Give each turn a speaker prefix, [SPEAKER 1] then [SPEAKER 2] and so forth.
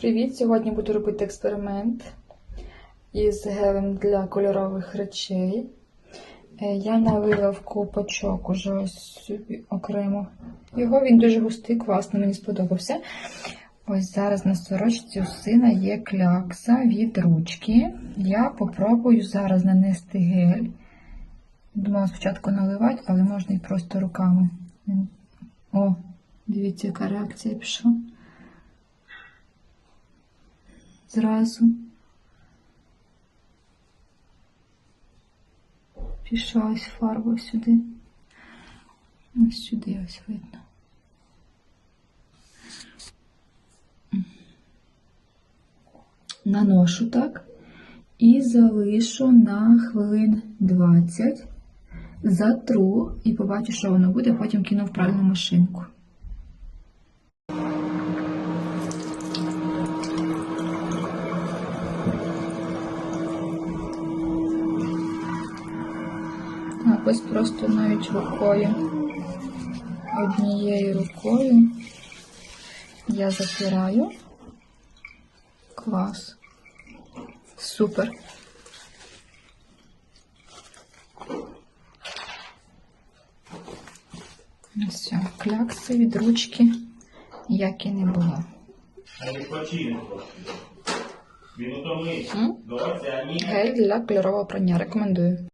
[SPEAKER 1] Привіт! Сьогодні буду робити експеримент із гелем для кольорових речей. Е, Я налила в ковпачок уже собі окремо. Його він дуже густий, класно, мені сподобався. Ось зараз на сорочці у сина є клякса від ручки. Я попробую зараз нанести гель. Думала спочатку наливати, але можна і просто руками. О, дивіться, яка реакція пішла. Зразу. Пішла ось фарба сюди. Ось сюди ось видно. Наношу так і залишу на хвилин 20. Затру і побачу, що воно буде, потім кину в пральну машинку. Так, ось просто навіть рукою, однією рукою я затираю. Клас. Супер. Все, клякси від ручки, як і не було.
[SPEAKER 2] А.
[SPEAKER 1] Гель для кольорового прання. Рекомендую.